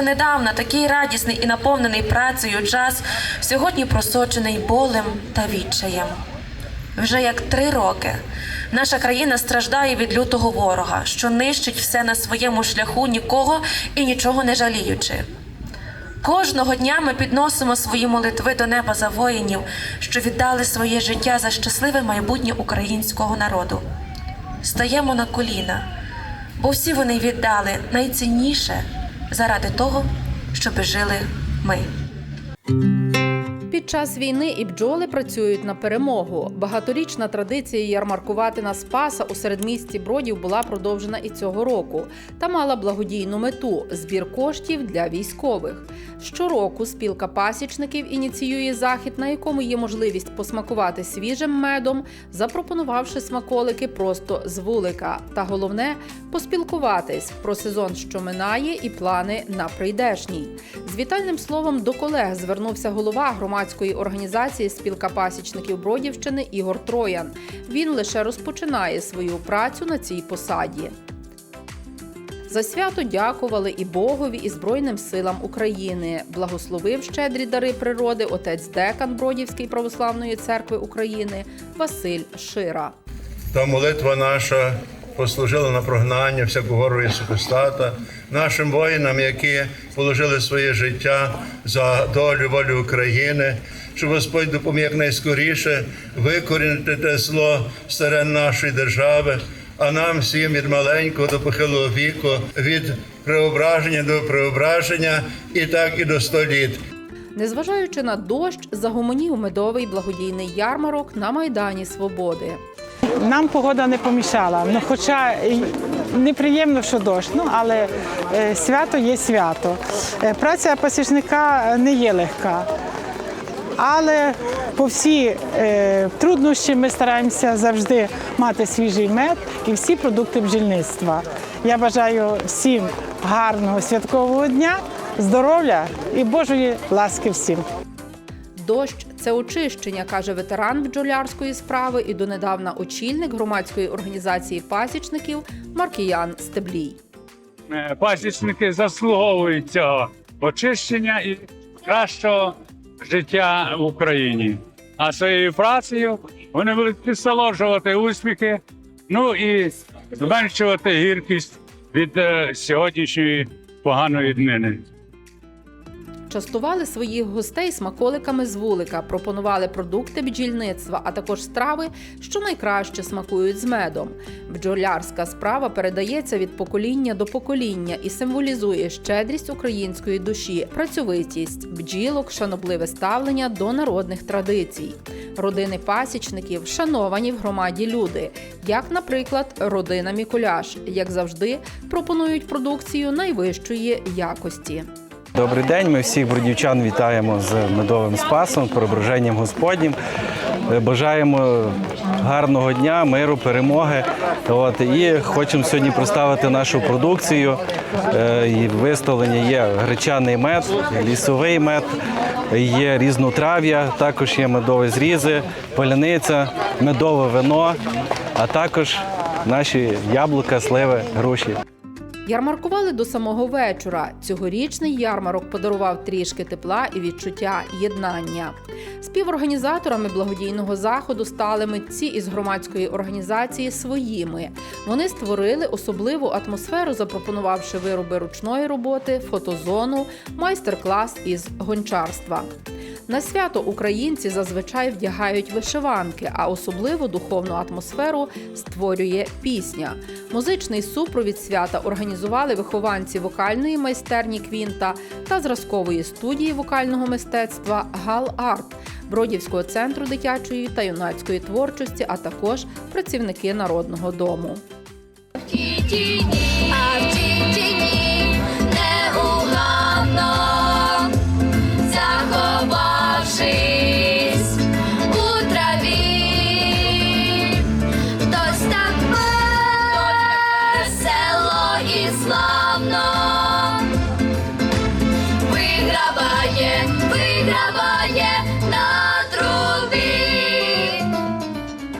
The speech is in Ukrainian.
донедавна такий радісний і наповнений працею час, сьогодні просочений болем та відчаєм. Вже як три роки наша країна страждає від лютого ворога, що нищить все на своєму шляху, нікого і нічого не жаліючи. Кожного дня ми підносимо свої молитви до неба за воїнів, що віддали своє життя за щасливе майбутнє українського народу. Стаємо на коліна, бо всі вони віддали найцінніше заради того, щоби жили ми. Під час війни і бджоли працюють на перемогу. Багаторічна традиція ярмаркувати на Спаса у середмісті Бродів була продовжена і цього року та мала благодійну мету збір коштів для військових. Щороку спілка пасічників ініціює захід, на якому є можливість посмакувати свіжим медом, запропонувавши смаколики просто з вулика. Та головне поспілкуватись про сезон, що минає, і плани на прийдешній. З вітальним словом до колег звернувся голова громадської організації Спілка пасічників Бродівщини Ігор Троян. Він лише розпочинає свою працю на цій посаді. За свято дякували і Богові, і Збройним силам України. Благословив щедрі дари природи отець декан Бродівської православної церкви України Василь Шира. Та молитва наша послужила на прогнання всякого ворога і нашим воїнам, які положили своє життя за долю волю України, щоб Господь допоміг якнайскоріше викорінити те зло з терен нашої держави, а нам всім від маленького до похилого віку, від преображення до преображення, і так і до століт. Незважаючи на дощ, загомонів медовий благодійний ярмарок на Майдані Свободи. Нам погода не помішала. Ну, хоча неприємно, що дощ, ну але е, свято є свято. Е, Праця пасічника не є легка. Але по всі е, труднощі ми стараємося завжди мати свіжий мед і всі продукти бджільництва. Я бажаю всім гарного святкового дня, здоров'я і Божої ласки всім. Дощ це очищення, каже ветеран бджолярської справи і донедавна очільник громадської організації пасічників Маркіян Стеблій. Е, пасічники заслуговують цього очищення і кращого життя в Україні. А своєю працею вони будуть підсоложувати успіхи, ну і зменшувати гіркість від е, сьогоднішньої поганої днини. Частували своїх гостей смаколиками з вулика, пропонували продукти бджільництва, а також страви, що найкраще смакують з медом. Бджолярська справа передається від покоління до покоління і символізує щедрість української душі, працьовитість, бджілок, шанобливе ставлення до народних традицій. Родини пасічників шановані в громаді люди, як, наприклад, родина Мікуляш, як завжди, пропонують продукцію найвищої якості. Добрий день. Ми всіх бродівчан вітаємо з медовим спасом, преображенням Господнім. Е, Бажаємо гарного дня, миру, перемоги. От і хочемо сьогодні представити нашу продукцію. Е, і Виставлення є гречаний мед, лісовий мед, є різнотрав'я, також є медові зрізи, поляниця, медове вино, а також наші яблука, сливи, груші. Ярмаркували до самого вечора. Цьогорічний ярмарок подарував трішки тепла і відчуття єднання. Співорганізаторами благодійного заходу стали митці із громадської організації своїми. Вони створили особливу атмосферу, запропонувавши вироби ручної роботи, фотозону, майстер-клас із гончарства. На свято українці зазвичай вдягають вишиванки, а особливу духовну атмосферу створює пісня. Музичний супровід свята організували вихованці вокальної майстерні Квінта та зразкової студії вокального мистецтва Гал Арт. Бродівського центру дитячої та юнацької творчості, а також працівники народного дому. А в Давай!